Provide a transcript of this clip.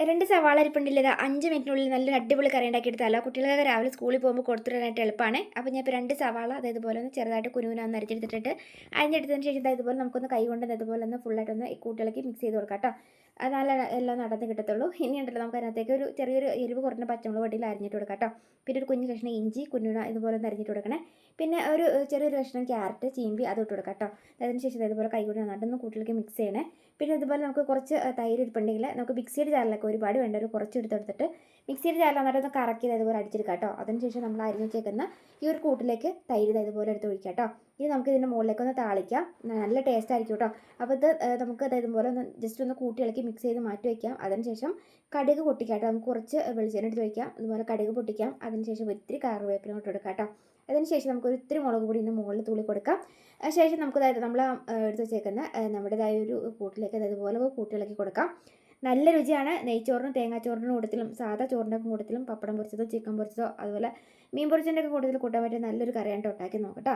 രണ്ട് സവാള അരിപ്പുണ്ടില്ല? അഞ്ച് മിനിറ്റിനുള്ളിൽ നല്ലൊരു അടിപൊളി കറി ഉണ്ടാക്കി എടുത്താലോ കുട്ടികൾക്ക് രാവിലെ സ്കൂളിൽ പോകുമ്പോൾ കൊടുത്തിടാനായിട്ട് എളുപ്പമാണ്. അപ്പോൾ ഞാൻ ഇപ്പോൾ രണ്ട് സവാള അതായത് പോലെ ഒന്ന് ചെറുതായിട്ട് കുനുവിനൊന്ന് അരിച്ചെടുത്തിട്ട് അരിഞ്ഞെടുത്തതിന് ശേഷം ഇതാ ഇതുപോലെ നമുക്കൊന്ന് കൈ കൊണ്ട് ഇതുപോലെ ഒന്ന് ഫുള്ളായിട്ടൊന്ന് ഈ കൂട്ടിലേക്ക് മിക്സ് ചെയ്ത് കൊടുക്കാം കേട്ടോ. അത് നല്ല എല്ലാം നടന്ന് കിട്ടത്തുള്ളൂ. ഇനി ഉണ്ടല്ലോ നമുക്ക് അതിനകത്തേക്ക് ഒരു ചെറിയൊരു എരിവ് കുറഞ്ഞ പച്ചമുളക് വട്ടിയിൽ അരിഞ്ഞിട്ട് കൊടുക്കാം കേട്ടോ. പിന്നെ ഒരു കുഞ്ഞു കഷ്ണം ഇഞ്ചി കുഞ്ഞുണ ഇതുപോലെ ഒന്ന് അരിഞ്ഞിട്ട് കൊടുക്കണേ. പിന്നെ ഒരു ചെറിയൊരു കഷ്ണം ക്യാരറ്റ് ചീമ്പി അത് ഇട്ട് കൊടുക്കാം കേട്ടോ. അതിന് ശേഷം ഇതുപോലെ കൈ കൊണ്ട് നന്നായിട്ടൊന്ന് കൂട്ടിലേക്ക് മിക്സ് ചെയ്യണേ. പിന്നെ ഇതുപോലെ നമുക്ക് കുറച്ച് തൈര് ഇരിപ്പുണ്ടെങ്കിൽ നമുക്ക് മിക്സിയുടെ ജാറിലൊക്കെ ഒരുപാട് വേണ്ട ഒരു കുറച്ച് എടുത്തെടുത്തിട്ട് മിക്സിയുടെ ജാറിൽ നന്നായിട്ട് ഒന്ന് കറക്കി ഇതുപോലെ അടിച്ചെടുക്കാം കേട്ടോ. അതിന് ശേഷം നമ്മൾ അരിഞ്ഞ് വെച്ചേക്കുന്ന ഈ ഒരു കൂട്ടിലേക്ക് തൈര് ഇതുപോലെ എടുത്ത് ഒഴിക്കാം കേട്ടോ. ഇനി നമുക്ക് ഇതിന്റെ മുകളിലേക്ക് ഒന്ന് താളിക്കാം. നല്ല ടേസ്റ്റ് ആയിരിക്കും കേട്ടോ. അപ്പോൾ ഇത് നമുക്ക് അതായത് പോലെ ഒന്ന് ജസ്റ്റ് ഒന്ന് കൂട്ടി ഇളക്കി മിക്സ് ചെയ്ത് മാറ്റി വയ്ക്കാം അതിനുശേഷം കടുക് പൊട്ടിക്കാം കേട്ടോ. നമുക്ക് കുറച്ച് വെളിച്ചെണ്ണ എടുത്ത് വയ്ക്കാം അതുപോലെ കടുക് പൊട്ടിക്കാം. അതിനുശേഷം ഒത്തിരി കറിവേപ്പില ഇട്ട് കേട്ടോ. അതിനുശേഷം നമുക്ക് ഒത്തിരി മുളക് പൊടി ഇതിന്റെ മുകളിൽ തുള്ളി കൊടുക്കാം. ശേഷം നമുക്ക് നമ്മൾ എടുത്ത് വെച്ചേക്കുന്ന നമ്മുടേതായ ഒരു കൂട്ടിലേക്ക് അതായത് അതുപോലെ കൂട്ടിളക്കി കൊടുക്കാം. നല്ല രുചിയാണ്. നെയ്ച്ചോറിനും തേങ്ങാച്ചോറിനും കൂട്ടത്തിലും സാധാ ചോറിന്റെ ഒക്കെ കൂട്ടത്തിലും പപ്പടം പൊരിച്ചതോ ചിക്കൻ പൊരിച്ചതോ അതുപോലെ മീൻ പൊരിച്ചതിന്റെ ഒക്കെ കൂട്ടത്തിൽ കൂട്ടാൻ പറ്റിയ നല്ലൊരു കറിയാണ് ഉണ്ടാക്കി നോക്കട്ടോ